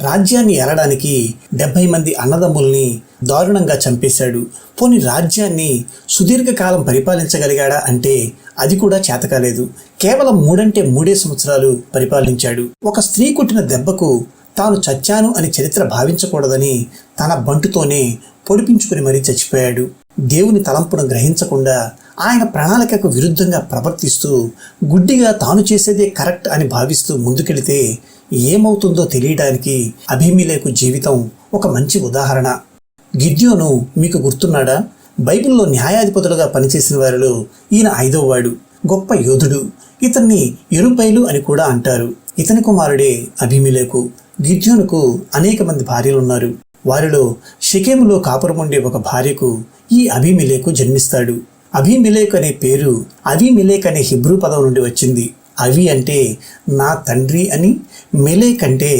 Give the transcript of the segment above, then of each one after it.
రాజ్యాన్ని ఏలడానికి డెబ్బై మంది అన్నదమ్ముల్ని దారుణంగా చంపేశాడు. పోని రాజ్యాన్ని సుదీర్ఘకాలం పరిపాలించగలిగాడా అంటే అది కూడా చేతకాలేదు కేవలం మూడంటే మూడే సంవత్సరాలు పరిపాలించాడు. ఒక స్త్రీ కొట్టిన దెబ్బకు తాను చచ్చాను అని చరిత్ర భావించకూడదని తన బంటుతోనే పొడిపించుకుని మరీ చచ్చిపోయాడు. దేవుని తలంపును గ్రహించకుండా ఆయన ప్రణాళికకు విరుద్ధంగా ప్రవర్తిస్తూ గుడ్డిగా తాను చేసేదే కరెక్ట్ అని భావిస్తూ ముందుకెళితే ఏమవుతుందో తెలియడానికి అభిమిలేకు జీవితం ఒక మంచి ఉదాహరణ. గిద్యోను మీకు గుర్తున్నాడా? బైబిల్లో న్యాయాధిపతులుగా పనిచేసిన వారిలో ఈయన ఐదోవాడు గొప్ప యోధుడు. ఇతన్ని ఎరుపైలు అని కూడా అంటారు. ఇతని కుమారుడే అభిమిలేకు. గిద్యోనుకు అనేక మంది భార్యలున్నారు. వారిలో షికేములో కాపురముండే ఒక భార్యకు ఈ అభిమిలేకు జన్మిస్తాడు. అభిమిలేక్ అనే పేరు అభిమిలేక్ అనే హిబ్రూ పదం నుండి వచ్చింది. అవి అంటే నా తండ్రి అని మెలేక్ అంటే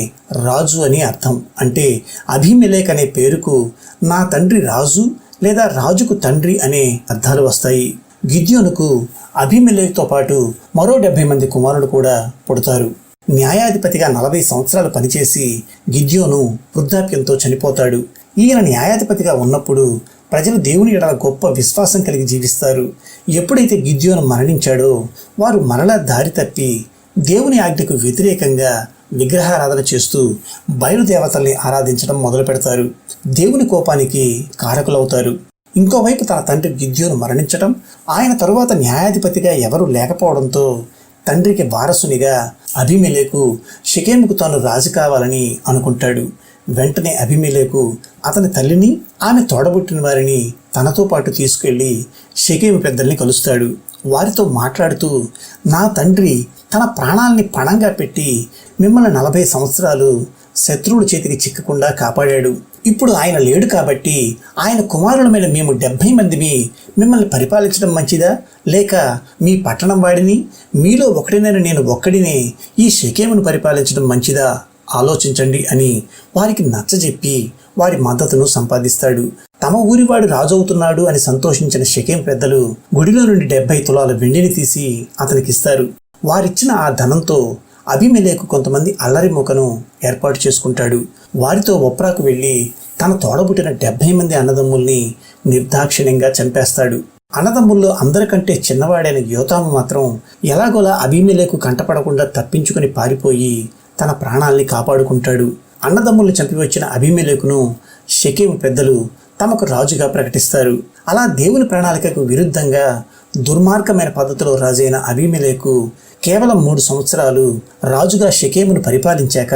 రాజు అని అర్థం. అంటే అభిమెలేక్ అనే పేరుకు నా తండ్రి రాజు లేదా రాజుకు తండ్రి అనే అర్థాలు వస్తాయి. గిద్యోనుకు అభిమెలేక్తో పాటు మరో డెబ్బై మంది కుమారులు కూడా పుడతారు. న్యాయాధిపతిగా నలభై సంవత్సరాలు పనిచేసి గిద్యోను వృద్ధాప్యంతో చనిపోతాడు. ఈయన న్యాయాధిపతిగా ఉన్నప్పుడు ప్రజలు దేవుని ఎడల గొప్ప విశ్వాసం కలిగి జీవిస్తారు. ఎప్పుడైతే గిద్యోను మరణించాడో వారు మరలా దారి తప్పి దేవుని ఆజ్ఞకు వ్యతిరేకంగా విగ్రహారాధన చేస్తూ బయలుదేవతల్ని ఆరాధించడం మొదలు పెడతారు. దేవుని కోపానికి కారకులవుతారు. ఇంకోవైపు తన తండ్రి గిద్యోను మరణించడం ఆయన తరువాత న్యాయాధిపతిగా ఎవరూ లేకపోవడంతో తండ్రికి వారసునిగా అభిమెలేకు షికేముకు తాను రాజు కావాలని అనుకుంటాడు. వెంటనే అభిమేలకు అతని తల్లిని ఆమె తోడబుట్టిన వారిని తనతో పాటు తీసుకెళ్ళి షకేమి పెద్దల్ని కలుస్తాడు. వారితో మాట్లాడుతూ నా తండ్రి తన ప్రాణాల్ని పణంగా పెట్టి మిమ్మల్ని నలభై సంవత్సరాలు శత్రువుల చేతికి చిక్కకుండా కాపాడాడు. ఇప్పుడు ఆయన లేడు కాబట్టి ఆయన కుమారులమైన మేము డెబ్భై మందిని మిమ్మల్ని పరిపాలించడం మంచిదా? లేక మీ పట్టణం వాడిని మీలో ఒకడినైన నేను ఒక్కడినే ఈ షకేమును పరిపాలించడం మంచిదా? ఆలోచించండి అని వారికి నచ్చజెప్పి వారి మద్దతును సంపాదిస్తాడు. తమ ఊరివాడు రాజవుతున్నాడు అని సంతోషించిన షకేం పెద్దలు గుడిలో నుండి డెబ్బై తులాల వెండిని తీసి అతనికిస్తారు. వారిచ్చిన ఆ ధనంతో అభిమలేకు కొంతమంది అల్లరి మొకను ఏర్పాటు చేసుకుంటాడు. వారితో ఒప్రాకు వెళ్ళి తన తోడబుట్టిన డెబ్బై మంది అన్నదమ్ముల్ని నిర్దాక్షిణ్యంగా చంపేస్తాడు. అన్నదమ్ముల్లో అందరికంటే చిన్నవాడైన యోతాము మాత్రం ఎలాగోలా అభిమలేకు కంటపడకుండా తప్పించుకుని పారిపోయి తన ప్రాణాల్ని కాపాడుకుంటాడు. అన్నదమ్ములు చంపివచ్చిన అభిమేలకును షకేము పెద్దలు తమకు రాజుగా ప్రకటిస్తారు. అలా దేవుని ప్రణాళికకు విరుద్ధంగా దుర్మార్గమైన పద్ధతిలో రాజైన అభిమేలకు కేవలం మూడు సంవత్సరాలు రాజుగా షకేమును పరిపాలించాక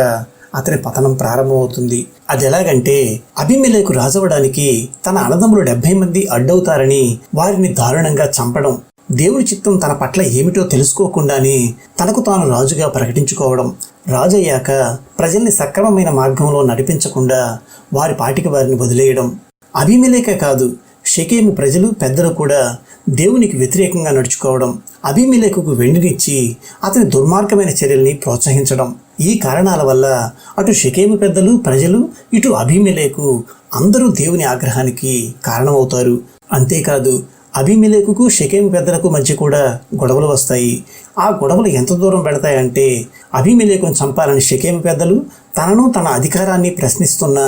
అతని పతనం ప్రారంభమవుతుంది. అది ఎలాగంటే అభిమేలకు రాజవడానికి తన అన్నదమ్ములు డెబ్బై మంది అడ్డవుతారని వారిని దారుణంగా చంపడం దేవుని చిత్తం తన పట్ల ఏమిటో తెలుసుకోకుండానే తనకు తాను రాజుగా ప్రకటించుకోవడం రాజయ్యాక ప్రజల్ని సక్రమమైన మార్గంలో నడిపించకుండా వారి పాటికి వారిని వదిలేయడం అభిమిలేకే కాదు. షకేము ప్రజలు పెద్దలు కూడా దేవునికి వ్యతిరేకంగా నడుచుకోవడం అభిమిలేకుకు వెండినిచ్చి అతని దుర్మార్గమైన చర్యల్ని ప్రోత్సహించడం. ఈ కారణాల వల్ల అటు షకేము పెద్దలు ప్రజలు ఇటు అభిమిలేకు అందరూ దేవుని ఆగ్రహానికి కారణమవుతారు. అంతేకాదు అభిమిలేకుకు షకేము పెద్దలకు మధ్య కూడా గొడవలు వస్తాయి. ఆ గొడవలు ఎంత దూరం పెడతాయంటే అభిమిలేకును చంపాలని షకేము పెద్దలు తనను తన అధికారాన్ని ప్రశ్నిస్తున్న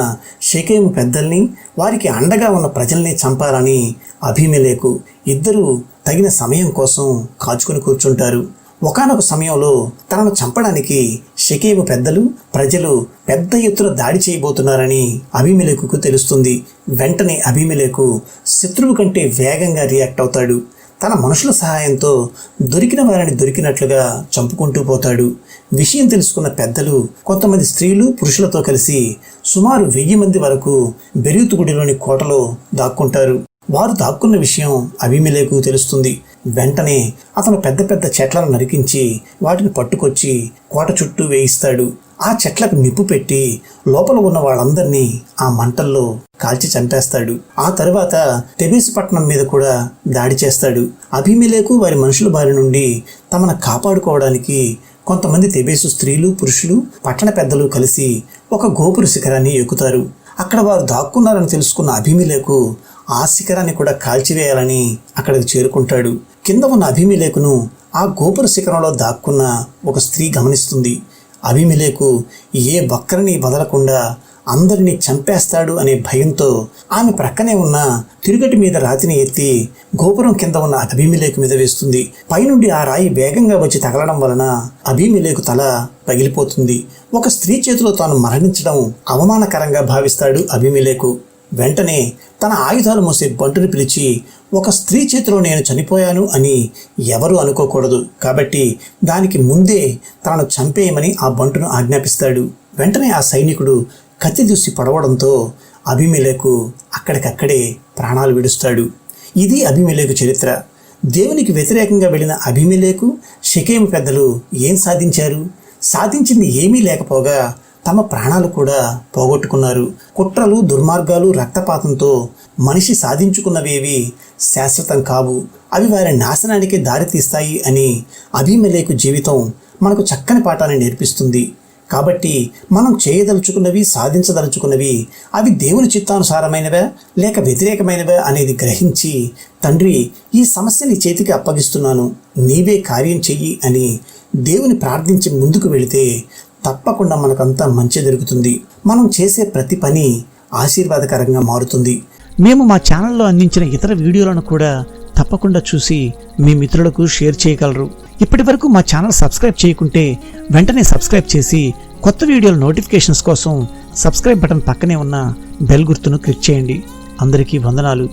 షకేము పెద్దల్ని వారికి అండగా ఉన్న ప్రజల్ని చంపాలని అభిమిలేకు ఇద్దరూ తగిన సమయం కోసం కాచుకొని కూర్చుంటారు. ఒకనొక సమయంలో తనను చంపడానికి షకేము పెద్దలు ప్రజలు పెద్ద ఎత్తున దాడి చేయబోతున్నారని అభిమిలేకుకు తెలుస్తుంది. వెంటనే అభిమిలేకు శత్రువు కంటే వేగంగా రియాక్ట్ అవుతాడు. తన మనుషుల సహాయంతో దొరికిన వారిని దొరికినట్లుగా చంపుకుంటూ పోతాడు. విషయం తెలుసుకున్న పెద్దలు కొంతమంది స్త్రీలు పురుషులతో కలిసి సుమారు వెయ్యి మంది వరకు బెరీతుగుడిలోని కోటలో దాక్కుంటారు. వారు దాక్కున్న విషయం అభిమిలేకు తెలుస్తుంది. వెంటనే అతను పెద్ద పెద్ద చెట్లను నరికించి వాటిని పట్టుకొచ్చి కోట చుట్టూ వేయిస్తాడు. ఆ చెట్లకు నిప్పు పెట్టి లోపల ఉన్న వాళ్ళందరినీ ఆ మంటల్లో కాల్చి చంపేస్తాడు. ఆ తర్వాత తెబేసు పట్టణం మీద కూడా దాడి చేస్తాడు. అభిమిలేకు వారి మనుషుల బారి నుండి తమను కాపాడుకోవడానికి కొంతమంది తెబేసు స్త్రీలు పురుషులు పట్టణ పెద్దలు కలిసి ఒక గోపుర శిఖరాన్ని ఎక్కుతారు. అక్కడ వారు దాక్కున్నారని తెలుసుకున్న అభిమిలేకు ఆ శిఖరాన్ని కూడా కాల్చివేయాలని అక్కడికి చేరుకుంటాడు. కింద ఉన్న అభిమిలేకును ఆ గోపుర శిఖరంలో దాక్కున్న ఒక స్త్రీ గమనిస్తుంది. అభిమిలేకు ఏ ఒక్కరిని వదలకుండా అందరినీ చంపేస్తాడు అనే భయంతో ఆమె ప్రక్కనే ఉన్న తిరుగటి మీద రాతిని ఎత్తి గోపురం కింద ఉన్న అభిమిలేకు మీద వేస్తుంది. పైనుండి ఆ రాయి వేగంగా వచ్చి తగలడం వలన అభిమిలేకు తల పగిలిపోతుంది. ఒక స్త్రీ చేతిలో తాను మరణించడం అవమానకరంగా భావిస్తాడు అభిమిలేకు. వెంటనే తన ఆయుధాలు మోసే బంటుని పిలిచి ఒక స్త్రీ చేతిలో నేను చనిపోయాను అని ఎవరు అనుకోకూడదు. కాబట్టి దానికి ముందే తనను చంపేయమని ఆ బంటును ఆజ్ఞాపిస్తాడు. వెంటనే ఆ సైనికుడు కత్తి దూసి పడవడంతో అభిమిలకు అక్కడికక్కడే ప్రాణాలు విడుస్తాడు. ఇది అభిమిలేకు చరిత్ర. దేవునికి వ్యతిరేకంగా వెళ్ళిన అభిమిలేకు షకేము పెద్దలు ఏం సాధించారు? సాధించింది ఏమీ లేకపోగా తమ ప్రాణాలు కూడా పోగొట్టుకున్నారు. కుట్రలు దుర్మార్గాలు రక్తపాతంతో మనిషి సాధించుకున్నవేవి శాశ్వతం కావు. అవి వారి నాశనానికి దారితీస్తాయి అని అభిమలేకు జీవితం మనకు చక్కని పాఠాన్ని నేర్పిస్తుంది. కాబట్టి మనం చేయదలుచుకున్నవి సాధించదలుచుకున్నవి అవి దేవుని చిత్తానుసారమైనవా లేక వ్యతిరేకమైనవా అనేది గ్రహించి తండ్రి ఈ సమస్యని చేతికి అప్పగిస్తున్నాను. నీవే కార్యం చెయ్యి అని దేవుని ప్రార్థించి ముందుకు వెళితే తప్పకుండా మనకంతా మంచి జరుగుతుంది మనం చేసే ప్రతి పని ఆశీర్వాదకరంగా మారుతుంది. మేము మా ఛానల్లో అందించిన ఇతర వీడియోలను కూడా తప్పకుండా చూసి మీ మిత్రులకు షేర్ చేయగలరు. ఇప్పటి వరకు మా ఛానల్ సబ్స్క్రైబ్ చేయకుంటే వెంటనే సబ్స్క్రైబ్ చేసి కొత్త వీడియోల నోటిఫికేషన్స్ కోసం సబ్స్క్రైబ్ బటన్ పక్కనే ఉన్న బెల్ గుర్తును క్లిక్ చేయండి. అందరికీ వందనాలు.